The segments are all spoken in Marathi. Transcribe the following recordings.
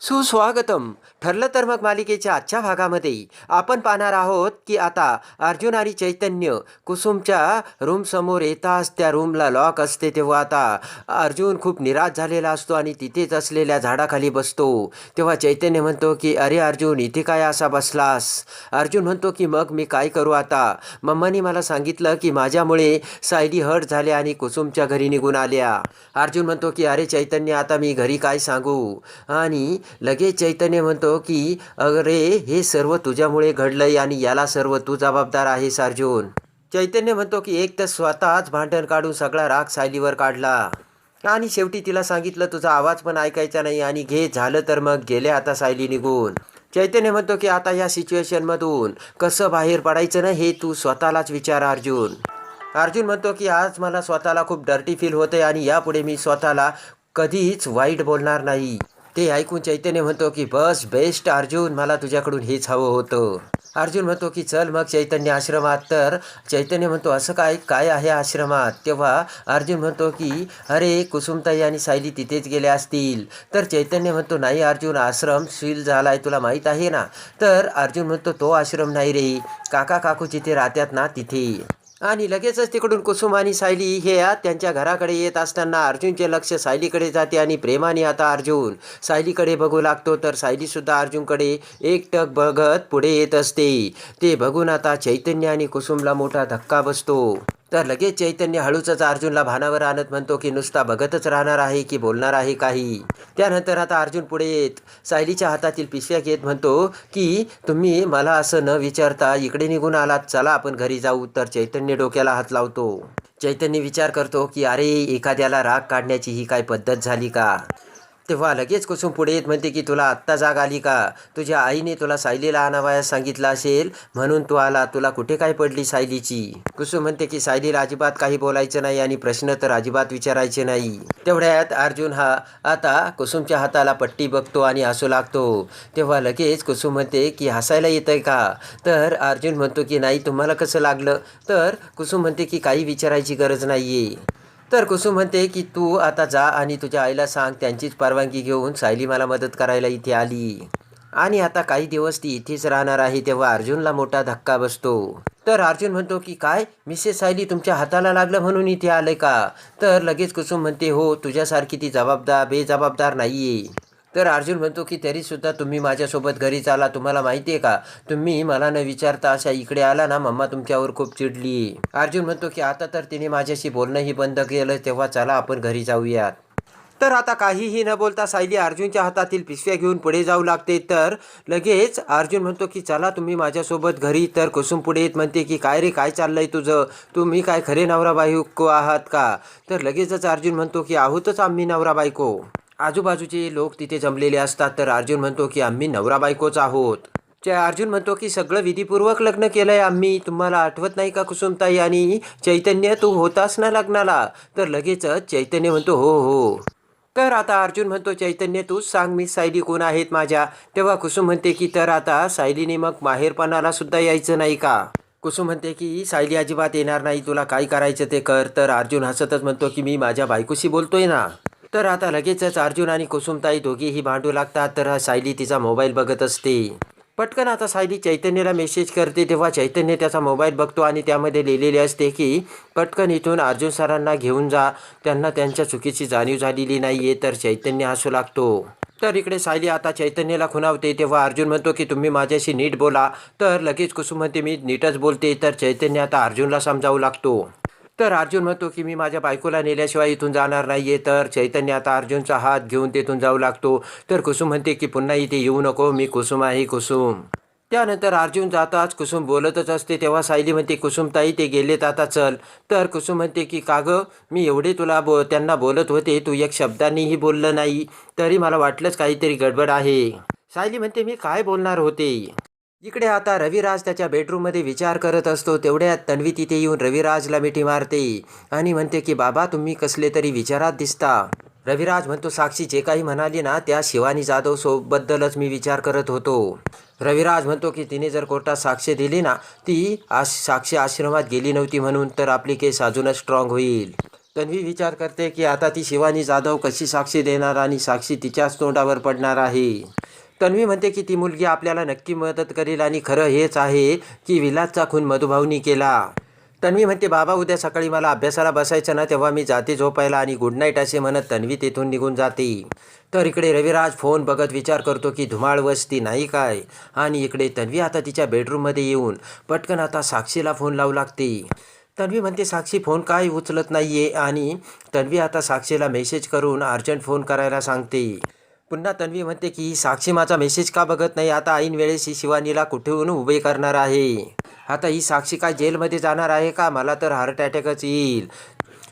सुस्वागतम. ठरलं तर मग मालिकेच्या आजच्या भागामध्ये आपण पाहणार आहोत की आता अर्जुन आणि चैतन्य कुसुमच्या रूमसमोर येताच त्या रूमला लॉक असते तेव्हा आता अर्जुन खूप निराश झालेला असतो आणि तिथेच असलेल्या झाडाखाली बसतो. तेव्हा चैतन्य म्हणतो की अरे अर्जुन इथे काय असा बसलास? अर्जुन म्हणतो की मग मी काय करू आता? मम्मानी मला सांगितलं की माझ्यामुळे सायली हर्ट झाल्या आणि कुसुमच्या घरी निघून आल्या. अर्जुन म्हणतो की अरे चैतन्य आता मी घरी काय सांगू? आणि लगेच चैतन्य म्हणतो की अरे हे सर्व तुझ्यामुळे घडलंय आणि याला सर्व तू जबाबदार आहेस अर्जुन. चैतन्य म्हणतो की एक तर स्वतःच भांडण काढून सगळा राग सायलीवर काढला. आणि शेवटी तिला सांगितलं तुझा आवाज पण ऐकायचा नाही आणि घे झालं तर मग गेले आता सायली निघून. चैतन्य म्हणतो की आता या सिच्युएशनमधून कसं बाहेर पडायचं ना हे तू स्वतःलाच विचार अर्जुन. अर्जुन म्हणतो की आज मला स्वतःला खूप डर्टी फील होते आणि यापुढे मी स्वतःला कधीच वाईट बोलणार नाही. ते ऐकून चैतन्य म्हणतो की बस बेस्ट अर्जुन मला तुझ्याकडून हेच हवं होतं. अर्जुन म्हणतो की चल मग चैतन्य आश्रमात. तर चैतन्य म्हणतो असं काय काय आहे आश्रमात? तेव्हा अर्जुन म्हणतो की अरे कुसुमताई आणि सायली तिथेच गेल्या असतील. तर चैतन्य म्हणतो नाही अर्जुन आश्रम सील आहे तुला माहीत आहे ना? तर अर्जुन म्हणतो तो आश्रम नाही रे. काका काकू जिथे राहतात ना तिथे. आणि लगेचच तिकडून कुसुम आणि सायली हे त्यांच्या घराकडे येत असताना अर्जुनचे लक्ष सायलीकडे जाते आणि प्रेमाने आता अर्जुन सायलीकडे बघू लागतो तर सायलीसुद्धा अर्जुनकडे एकटक बघत पुढे येत असते. ते बघून आता चैतन्य आणि कुसुमला मोठा धक्का बसतो. तर लगेच चैतन्य हळूचच अर्जुनला भानावर आणत म्हणतो की नुसता बघतच राहणार आहे की बोलणार आहे काही? त्यानंतर आता अर्जुन पुढे येत सायलीच्या हातातील पिशव्या घेत म्हणतो की तुम्ही मला असं न विचारता इकडे निघून आलात चला आपण घरी जाऊ. तर चैतन्य डोक्याला हात लावतो. चैतन्य विचार करतो की अरे एखाद्याला राग काढण्याची ही काय पद्धत झाली का? तेव्हा लगेच कुसुम पुढे येत म्हणते की तुला आत्ता जाग आली का? तुझ्या आईने तुला सायलीला आणावयास सांगितलं असेल म्हणून तू आला. तुला कुठे काय पडली सायलीची? कुसुम म्हणते की सायलीला अजिबात काही बोलायचं नाही आणि प्रश्न तर अजिबात विचारायचे नाही. तेवढ्यात अर्जुन हा आता कुसुमच्या हाताला पट्टी बघतो आणि हसू लागतो. तेव्हा लगेच कुसुम म्हणते की हसायला येतंय का? तर अर्जुन म्हणतो की नाही तुम्हाला कसं लागलं? तर कुसुम म्हणते की काही विचारायची गरज नाहीये. तर कुसुम म्हणते की तू आता जा आणि तुझ्या आईला सांग त्यांचीच परवानगी घेऊन सायली मला मदत करायला इथे आली. आणि आता काही दिवस ती इथेच राहणार आहे तेव्हा अर्जुनला मोठा धक्का बसतो. तर अर्जुन म्हणतो की काय? मिसेस सायली तुमच्या हाताला लागलं म्हणून इथे आलंय का? तर लगेच कुसुम म्हणते हो तुझ्यासारखी ती जबाबदार बेजबाबदार नाही आहे तर अर्जुन म्हणतो की तरीसुद्धा तुम्ही माझ्यासोबत घरी चाला तुम्हाला माहिती आहे का? तुम्ही मला न विचारता अशा इकडे आला ना मम्मा तुमच्यावर खूप चिडली. अर्जुन म्हणतो की आता तर तिने माझ्याशी बोलणंही बंद केलं तेव्हा चला आपण घरी जाऊयात. तर आता काहीही न बोलता सायली अर्जुनच्या हातातील पिशव्या घेऊन पुढे जाऊ लागते. तर लगेच अर्जुन म्हणतो की चला तुम्ही माझ्यासोबत घरी. तर कुसुम पुढे येत म्हणते की काय रे काय चाललंय तुझं? तुम्ही काय खरे नवरा बायको आहात का? तर लगेचच अर्जुन म्हणतो की आहोतच आम्ही नवरा बायको. आजूबाजूचे लोक तिथे जमलेले असतात तर अर्जुन म्हणतो की आम्ही नवरा बायकोच आहोत. चे अर्जुन म्हणतो की सगळं विधीपूर्वक लग्न केलंय आम्ही. तुम्हाला आठवत नाही का कुसुमताई आणि चैतन्य? तू होतास ना लग्नाला? तर लगेचच चैतन्य म्हणतो हो हो. तर आता अर्जुन म्हणतो चैतन्य तूच सांग मी सायली कोण आहेत माझ्या? तेव्हा कुसुम म्हणते की तर आता सायलीने मग माहेरपणाला सुद्धा यायचं नाही का? कुसुम म्हणते की सायली अजिबात येणार नाही तुला काय करायचं ते कर. तर अर्जुन हसतच म्हणतो की मी माझ्या बायकोशी बोलतोय ना. तर आता लगेचच अर्जुन आणि कुसुमताई दोघेही भांडू लागतात. तर सायली तिचा मोबाईल बघत असते. पटकन आता सायली चैतन्यला मेसेज करते. तेव्हा चैतन्य त्याचा मोबाईल बघतो आणि त्यामध्ये लिहिलेले असते की पटकन इथून अर्जुन सरांना घेऊन जा. त्यांना त्यांच्या चुकीची जाणीव झालेली नाही आहे तर चैतन्य हसू लागतो. तर इकडे सायली आता चैतन्याला खुणावते. तेव्हा अर्जुन म्हणतो की तुम्ही माझ्याशी नीट बोला. तर लगेच कुसुम म्हणते मी नीटच बोलते. तर चैतन्य आता अर्जुनला समजावू लागतो. तर अर्जुन म्हणतो की मी माझ्या बायकोला नेल्याशिवाय इथून जाणार नाही आहे तर चैतन्य आता अर्जुनचा हात घेऊन तिथून जाऊ लागतो. तर कुसुम म्हणते की पुन्हा इथे येऊ नको. मी कुसुम आहे कुसुम. त्यानंतर अर्जुन जाताच कुसुम बोलतच असते. तेव्हा सायली म्हणते कुसुमताई ते गेलेत आता चल. तर कुसुम म्हणते की का गं? मी एवढे तुला बो त्यांना बोलत होते. तू एक शब्दांनीही बोललं नाही. तरी मला वाटलंच काहीतरी गडबड आहे. सायली म्हणते मी काय बोलणार होते? इकडे आता रविराज त्याच्या बेडरूममध्ये विचार करत असतो. तेवढ्यात तन्वी तिथे येऊन रविराजला मिठी मारते. आणि म्हणते की बाबा तुम्ही कसले तरी विचारात दिसता. रविराज म्हणतो साक्षी जे काही म्हणाली ना त्या शिवानी जाधव सोबद्दलच मी विचार करत होतो. रविराज म्हणतो की तिने जर कोर्टात साक्ष दिली ना ती आश साक्षी आश्रमात गेली नव्हती म्हणून तर आपली केस अजूनच स्ट्रॉंग होईल. तन्वी विचार करते की आता ती शिवानी जाधव कशी साक्षी देणार आणि साक्षी तिच्याच तोंडावर पडणार आहे? तन्वी म्हणते की ती मुलगी आपल्याला नक्की मदत करेल आणि खरं हेच आहे की विलासचा खून मधुभाऊनी केला. तन्वी म्हणते बाबा उद्या सकाळी मला अभ्यासाला बसायचं ना तेव्हा मी जाते झोपायला आणि गुड नाईट असे म्हणत तन्वी तिथून निघून जाते. तर इकडे रविराज फोन बघत विचार करतो की धुमाळ वस्ती नाही काय? आणि इकडे तन्वी आता तिच्या बेडरूममध्ये येऊन पटकन आता साक्षीला फोन लावू लागते. तन्वी म्हणते साक्षी फोन काय उचलत नाहीये? आणि तन्वी आता साक्षीला मेसेज करून अर्जंट फोन करायला सांगते. पुन्हा तन्वी म्हणते की साक्षी माझा मेसेज का बघत नाही? आता ऐन वेळेस ही शिवानीला कुठून उभे करणार आहे? आता ही साक्षी काय जेलमध्ये जाणार आहे का? मला तर हार्ट अटॅकच येईल.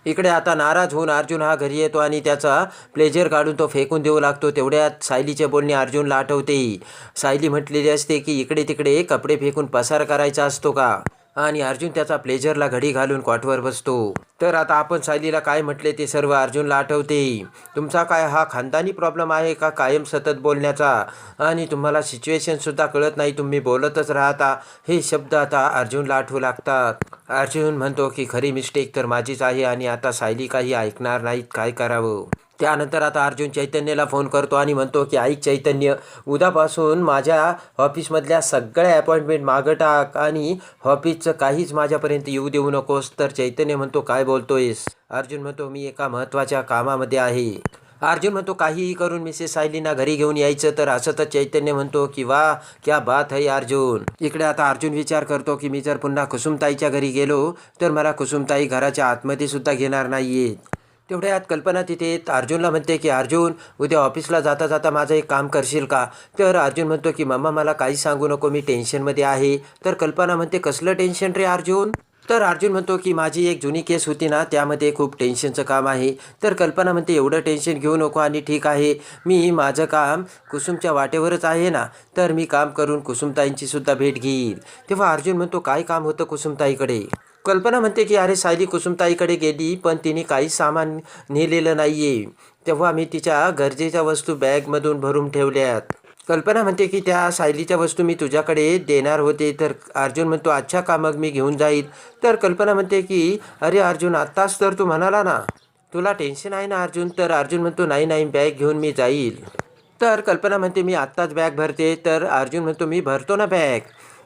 इकडे आता नाराज होऊन अर्जुन हा घरी येतो आणि त्याचा प्लेजर काढून तो फेकून देऊ लागतो. तेवढ्यात सायलीचे बोलणे अर्जुनला आठवते. सायली म्हटलेली असते की इकडे तिकडे कपडे फेकून पसार करायचा असतो का? आणि अर्जुन त्याचा प्लेजरला घडी घालून क्वाटवर बसतो. तर आता आपण सायलीला काय म्हटले ते सर्व अर्जुनला आठवते. तुमचा काय हा खानदानी प्रॉब्लेम आहे का कायम सतत बोलण्याचा? आणि तुम्हाला सिच्युएशनसुद्धा कळत नाही तुम्ही बोलतच राहता. हे शब्द आता अर्जुनला आठवू लागतात. अर्जुन म्हणतो की खरी मिस्टेक तर माझीच आहे आणि आता सायली काही ऐकणार नाहीत. काय करावं? त्यानंतर आता अर्जुन चैतन्यला फोन करतो आणि म्हणतो की ऐक चैतन्य उद्यापासून माझ्या ऑफिसमधल्या सगळ्या अपॉइंटमेंट मागं टाक आणि ऑफिसचं काहीच माझ्यापर्यंत येऊ देऊ नकोस. तर चैतन्य म्हणतो काय बोलतोयस? अर्जुन म्हणतो मी एका महत्त्वाच्या कामामध्ये आहे. अर्जुन म्हणतो काहीही करून मिसेस सायलीना घरी घेऊन यायचं. तर असं तर चैतन्य म्हणतो की वा क्या बात है अर्जुन. इकडे आता अर्जुन विचार करतो की मी जर पुन्हा कुसुमताईच्या घरी गेलो तर मला कुसुमताई घराच्या आतमध्ये सुद्धा घेणार नाहीयेत. तेवढ्यात कल्पना तिथे अर्जुनला म्हणते की अर्जुन उद्या ऑफिसला जाता जाता माझं एक काम करशील का? तर अर्जुन म्हणतो की मम्मा मला काही सांगू नको मी टेन्शनमध्ये आहे. तर कल्पना म्हणते कसलं टेन्शन रे अर्जुन? तर अर्जुन म्हणतो की माझी एक जुनी केस होती ना त्यामध्ये खूप टेन्शनचं काम आहे. तर कल्पना म्हणते एवढं टेन्शन घेऊ नको आणि ठीक आहे मी माझं काम कुसुमच्या वाटेवरच आहे ना तर मी काम करून कुसुमताईंची सुद्धा भेट घेईल तेव्हा अर्जुन म्हणतो काय काम होतं कुसुमताईकडे? कल्पना म्हणते की अरे सायली कुसुमताईकडे गेली पण तिने काही सामान नेलेलं नाही आहे तेव्हा मी तिच्या गरजेच्या वस्तू बॅगमधून भरून ठेवल्यात. कल्पना म्हणते की त्या सायलीच्या वस्तू मी तुझ्याकडे देणार होते. तर अर्जुन म्हणतो अच्छा का मग मी घेऊन जाईल? तर कल्पना म्हणते की अरे अर्जुन आत्ताच तर तू म्हणाला ना तुला टेन्शन आहे ना अर्जुन? तर अर्जुन म्हणतो नाही नाही बॅग घेऊन मी जाईल. तर कल्पना म्हणते मी आत्ताच बॅग भरते. तर अर्जुन म्हणतो मी भरतो ना बॅग.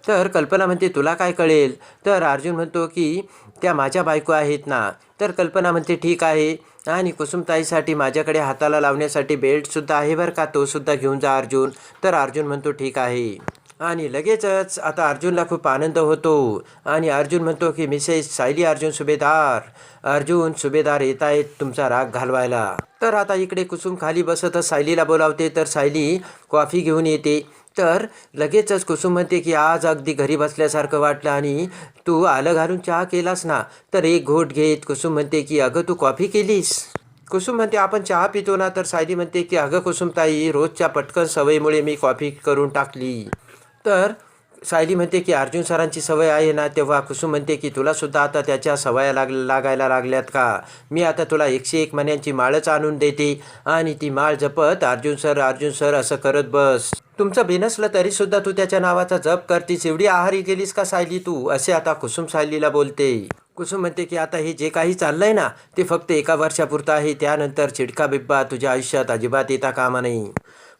तर कल्पना म्हणते तुला काय कळेल? तर अर्जुन म्हणतो की त्या माझ्या बायको आहेत ना. तर कल्पना म्हणते ठीक आहे. आणि कुसुमताईसाठी माझ्याकडे हाताला लावण्यासाठी बेल्टसुद्धा आहे बरं का? तो सुद्धा घेऊन जा अर्जुन. तर अर्जुन म्हणतो ठीक आहे. आणि लगेचच आता अर्जुनला खूप आनंद होतो. आणि अर्जुन म्हणतो की मिसेस सायली अर्जुन सुभेदार. अर्जुन सुभेदार येत आहेत तुमचा राग घालवायला. तर आता इकडे कुसुम खाली बसतच सायलीला बोलावते. तर सायली कॉफी घेऊन येते. तर लगेचच कुसुम म्हणते की आज अगदी घरी बसल्यासारखं वाटलं आणि तू आलं घालून चहा केलास ना? तर एक घोट घेत कुसुम म्हणते की अगं तू कॉफी केलीस? कुसुम म्हणते आपण चहा पितो ना. तर सायली म्हणते की अगं कुसुमताई रोजच्या पटकन सवयीमुळे मी कॉफी करून टाकली. तर सायली म्हणते की अर्जुन सरांची सवय आहे ना तेव्हा कुसुम म्हणते की तुला सुद्धा आता त्याच्या सवया लाग लागायला लागल्यात का? मी आता तुला एकशे एक महिन्यांची माळच आणून देते आणि ती माळ जपत अर्जुन सर अर्जुन सर असं करत बस. तुमचं बिनसलं तरीसुद्धा तू त्याच्या नावाचा जप करतीस एवढी आहारी गेलीस का सायली तू? असे आता कुसुम सायलीला बोलते. कुसुम म्हणते की आता हे जे काही चाललंय ना ते फक्त एका वर्षापुरतं आहे त्यानंतर चिडका बिब्बा तुझ्या आयुष्यात अजिबात येता कामा नाही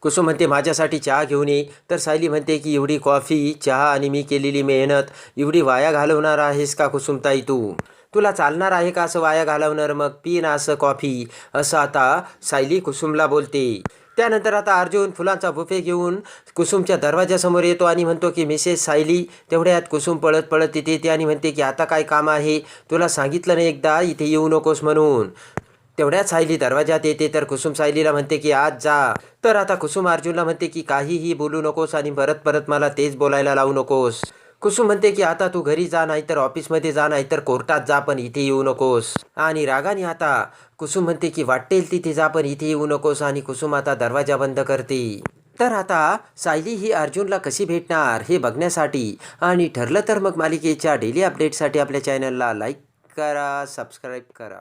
कुसुम म्हणते माझ्यासाठी चहा घेऊन ये. तर सायली म्हणते की एवढी कॉफी चहा आणि मी केलेली मेहनत एवढी वाया घालवणार आहेस का कुसुमताई तू? तुला चालणार आहे का असं वाया घालवणार? मग पी ना असं कॉफी. असं आता सायली कुसुमला बोलते. त्यानंतर आता अर्जुन फुलांचा बुफे घेऊन कुसुमच्या दरवाजासमोर येतो आणि म्हणतो की मिसेस सायली तेवढ्यात कुसुम पळत पळत तिथे येते आणि म्हणते की आता काय काम आहे? तुला सांगितलं ना एकदा इथे येऊ नकोस म्हणून. तेवढ्याच सायली दरवाजात येते तर कुसुम सायलीला म्हणते की आज जा. तर आता कुसुम अर्जुनला म्हणते की काहीही बोलू नकोस आणि परत परत मला तेच बोलायला लावू नकोस. कुसुम म्हणते की आता तू घरी जा नाहीतर ऑफिसमध्ये जा नाहीतर कोर्टात जा पण इथे येऊ नकोस. आणि रागाने आता कुसुम म्हणते की वाटेल तिथे जा पण इथे येऊ नकोस. आणि कुसुम आता दरवाजा बंद करते. तर आता सायली ही अर्जुनला कशी भेटणार हे बघण्यासाठी आणि ठरलं तर मग मालिकेच्या डेली अपडेटसाठी आपल्या चॅनलला लाईक करा सबस्क्राईब करा.